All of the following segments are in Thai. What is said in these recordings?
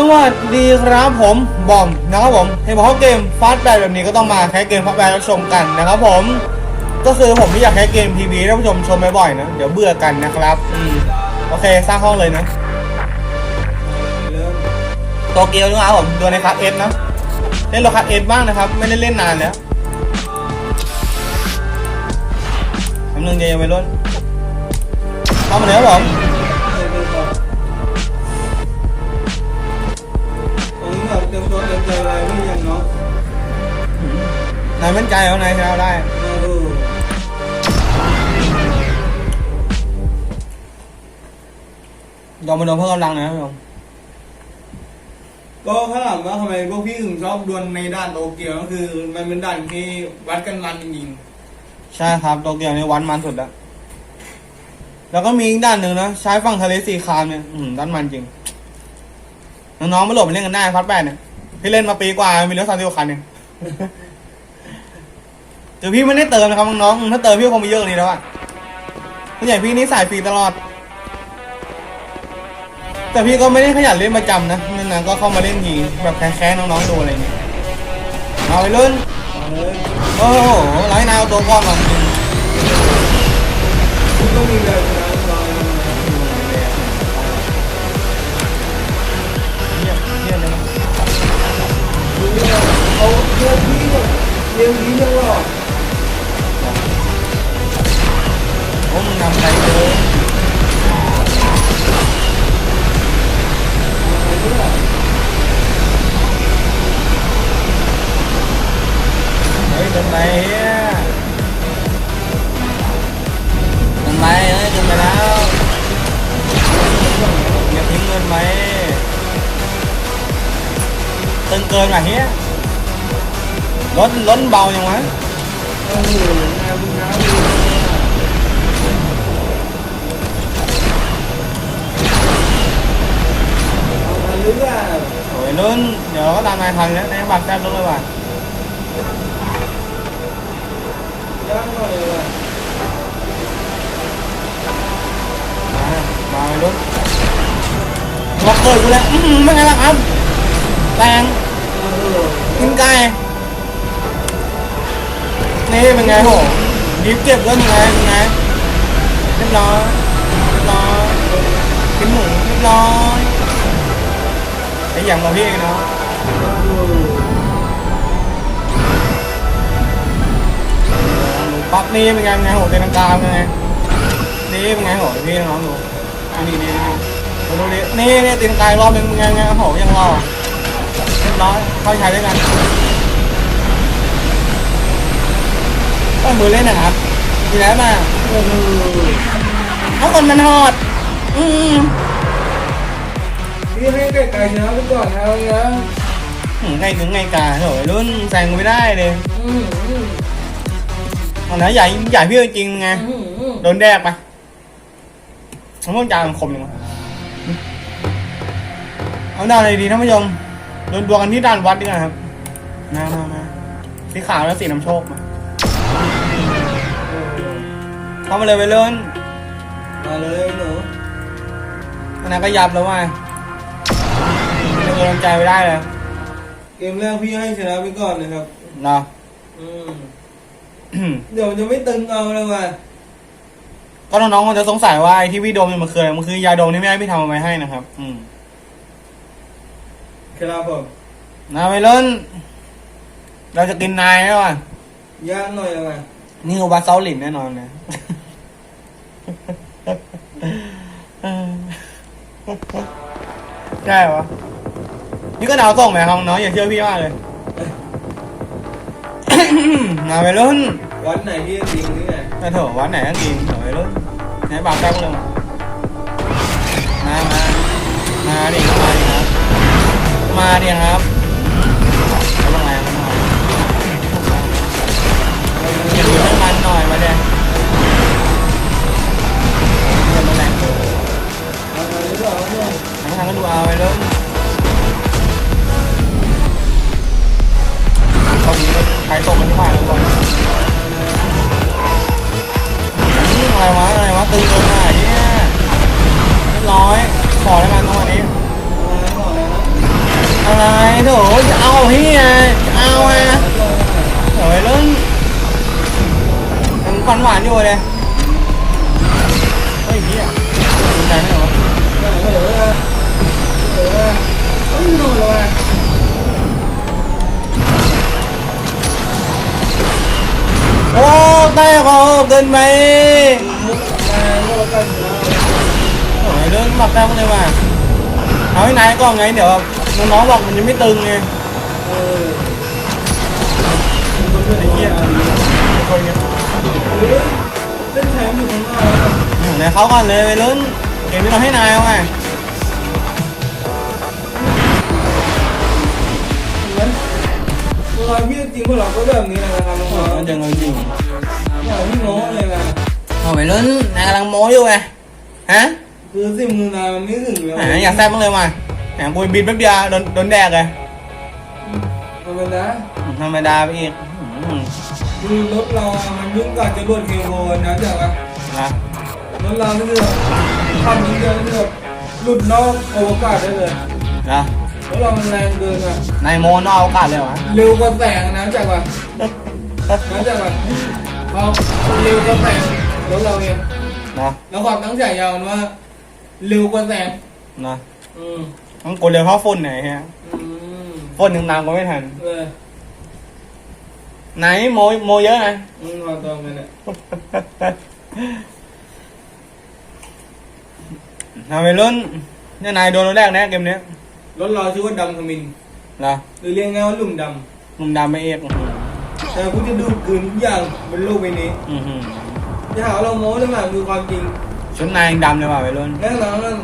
สวัสดีครับผมบอมนะครับผมเห็นบอกว่าเกมฟาสต์แบแบบนี้ก็ต้องมาแค่เกมฟาสต์แบรับชมกันนะครับผม ก็คือผมไม่อยากแค่เกมพีวีท่านผู้ชมชมบ่อยๆนะ เดี๋ยวเบื่อกันนะครับอืมโอเคสร้างห้องเลยนะเริ่มโตเกียวนะครับผมตัวในคลาสเอสนะเล่นโลคลาสเอสบ้างนะครับ ไม่ได้เล่นนานแล้วคำนึงเดียวไปรุ่นเข้ามาเลยครับผมเริ่มายมั่นใจเอานายชนะได้มาดูยอมมาโดนเพิ่มกำลังนะครับผมก็ถ้าถามว่าทำไมพวกพี่ถึงชอบดวลในด่านโตเกียวก็คือ มันเป็นด่านที่วัดกันมันจริงใช่ครับโตเกียวในวันมันสุดแล้วแล้วก็มีอีกด้านหนึ่งนะใช้ฝั่งทะเลสีครามเนี่ยอืมด้านมันจริง น้องๆมาโหลดมาเล่นกันได้พัดแปดเนี่ยพี่เล่นมาปีกว่ามีรถสามสิบกว่าคันเนี่ย แต่พี่ไม่ได้เติมนะครับน้องๆถ้าเติมพี่คงมีเยอะนี้แล้วอะส่วนใหญ่พี่นี่สายฟรีตลอด แต่พี่ก็ไม่ได้ขยันเล่นประจำนะนั่นๆก็เข้ามาเล่นทีแบบแค้นๆน้องๆดูอะไรเงี้ยเอาไปเล่นๆมาเลยโอ้โหไร้นาเอาตัวก้อนมาจริงต้องมีแบบชนะรอยเยี่ยมเยี่ยมเลยนะดูเนี่ยเขาเลือกพี่แบบเรียงพี่ยังหรอโตึงเกินว่ะเฮียรถรถเบายังวะโอ้โหนายบุญน กินไก่นี่เป็นไงโหดิฟเก็บด้วยเป็นไงเป็นไงเรียบร้อยเรียบร้อยกินหมูเรียบร้อยไอ้อย่างของพี่เองเนาะปั๊บนี่เป็นไงเป็นไงโหเต็มกลางเป็นไงนี่เป็นไงโหพี่น้องดูอันนี้นี่ดูดูดินี่นี่ตีนกายรอบนึงเป็นไงไงโหยังรอ เรียบร้อยเข้าใช้ด้วยกันก็มือเล่นนะครับดีแล้วมาโอ้โหถ้าคนมันหอด อืมพี่ให้ไก่ไก่ชนะไปก่อนนะเอาเงี้ยหืมไงถึงไงกาโถยรุ่นแซงกูไม่ได้เลยอืมอืมตอนนั้นใหญ่ใหญ่พี่จริงไงอืมอืมโดนแดกไปมันต้องจางคมยังไงเอาด้านอะไรดีท่านผู้ชม โดนดวงกันที่ด้านวัดดีกว่าครับ มามามาสีขาวแล้วสีน้ำโชคมาเข้ามาเลยไปเลื่อนมาเลยหนูอันนั้นก็ยับแล้วว่ะเป็นกำลังใจไปได้เลยเกมแรกพี่ให้ชนะไปก่อนเลยครับเนาะอืมอืมเดี๋ยวมันจะไม่ตึงเอาเลยว่ะก็น้องๆคงจะสงสัยว่าไอ้ที่พี่ดมเนี่ยมันคืออะไรมันคือยาดมที่แม่ให้พี่ทำเอาไว้ให้นะครับ อืม ครับผมนาไปเล่นเราจะกินนายแล้วอะย่างหน่อยว่ะนี่คือวัดเซาหลินแน่นอนนะใช่ปะนี่ก็ดาวส่งไหมครับน้องอย่าเชื่อพี่มากเลยนาไปเล่นวันไหนพี่จริงนี่ไงแต่เถอะวัดไหนก็กินเถอะไปเล่นไหนบางแป๊บเลยมา มา มาดิมาดิ มาเนี่ยครับแล้วไงลงไงอย่าดูให้มันหน่อยมาเด้เดี๋ยวมาแรง หวานอยู่เลยเฮ้ยเฮียดีใจไหมวะเออเออเออเฮ้ยนอนเลยโอ้ได้เขาเกินไปแรงก็กันนะโอ้ยเดินหมักแต้มเลยว่ะเอาให้นายก่อนไงเดี๋ยวน้องๆบอกมันยังไม่ตึงไงเออไอ้เหี้ยคนเนี้ย เล่นแชมป์อยู่ข้างหน้าไหนเขาก่อนเลยไปลุ้นเกมนี้เราให้นายเอาไงเหมือนเวลาพี่จริงพวกเราก็แบบนี้นะครับน้องมันยังเอาจริงๆอย่างพี่โน้เลยนะเอาไปลุ้นนายกำลังโม้อยู่ไงฮะคือสิมือนายมันไม่ถึงเลยแหมอยากแซ่บบ้างเลยว่ะแหมปุยบินแป๊บเดียวโดนโดนแดกเลยธรรมดาธรรมดาไปอีกอืม คือรถเรา มันยุ่งกับจรวดเคโบนะจ๊ะวะนะรถเรานี่คือขับนิดเดียวนี่คือหลุดนอกอวกาศได้เลยนะรถเรามันแรงเกินอะนายโมนอกอากาศเลยวะเร็วกว่าแสงนะจ๊ะวะนะจ๊ะวะเขาเร็วกว่าแสงรถเราเองนะแล้วความตั้งใจยาวว่าเร็วกว่าแสงนะอืมต้องกดเร็วเพราะฝุ่นไหนฮะอืมฝุ่นหนึ่งตามก็ไม่ทันเออ ไหนโมโมเยอะนะอืมเอาตรงกันเนี่ยเอาไปลุ้นเนี่ยนายโดนตัวแรกนะเกมเนี้ยรถเราชื่อว่าดำขมินนะหรือเรียกง่ายว่าหลุมดมุมดำไปเอกำแต่กูจะดูดกลืนทุกอย่างบนโลกใบนี้อือหือจะหาว่าเราโม้ได้ไหมคือความจริงชุดนายยังดำเลยว่ะไปลุ้นแน่นอนนั่น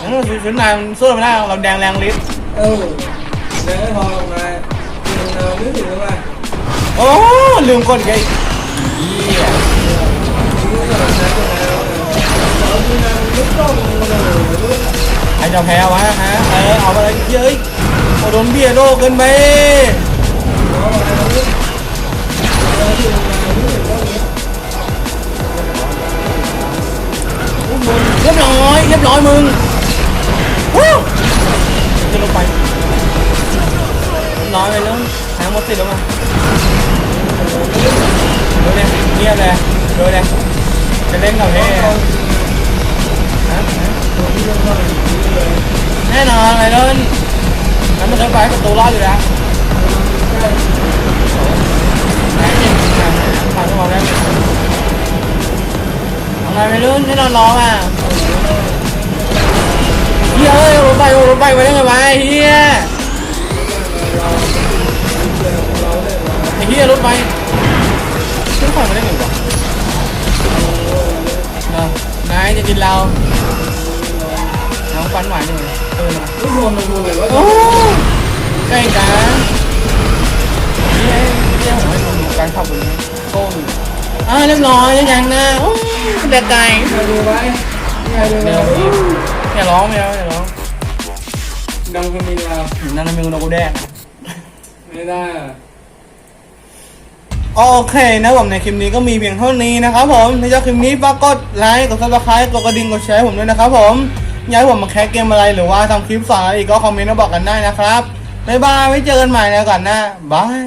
เออชุดชุดนายมันสู้ไม่ได้เราแดงแรงฤทธิ์เออแรงไม่พอหรอกนายคือเราไม่ถึงเลยว่า โอ้ลืมกดไงไม่ต้จะแพ้วะฮะเออเอาไปเลยเย้ยโอ้โดนเบียโลกเกินไปเรียบร้อยเรียบร้อยมึงวู้จะลงไปน้อยไปแล้วหางหมดสิแล้วมั้ง ดูเนี่ยเงียบเลยดูเนี่ยจะเล่นกับเฮ้ฮะแน่นอนไปเลยนั้นมันเคยไปประตูรอดอยู่แล้วไหนเก่งจังผ่านเข้ามาแล้วทำไมไม่รู้แน่นอนร้องอะเฮียเอ้ยรถไฟรถไฟไปได้ไงวะไอ้เฮียไอ้เฮียรถไฟ เราน้องฟันหวานอยู่เออทุกคนมันดูเลยว่าโอ้ใกล้กันเฮียเฮียผมให้ดูการขับบนนี้โก้อยู่อ่าเรียบร้อยยังนะโอ้เด็กไก่มาดูไว้นี่ไงดูเดี๋ไว้ยวอย่าร้องไม่เอาอย่าร้องดังขมินเรานั่นนะมีคนโดนกูแดกไม่ได้อะ โอเคนะผมในคลิปนี้ก็มีเพียงเท่านี้นะครับผมในเจ้าคลิปนี้ฝากกดไลค์กดซับสไครต์กดกระดิ่งกดแชร์ผมด้วยนะครับผมอยากให้ผมมาแคสเกมอะไรหรือว่าทำคลิปสอนอะไรอีกก็คอมเมนต์มาบอกกันได้นะครับบ๊ายบายไว้เจอกันใหม่แล้วกันนะบาย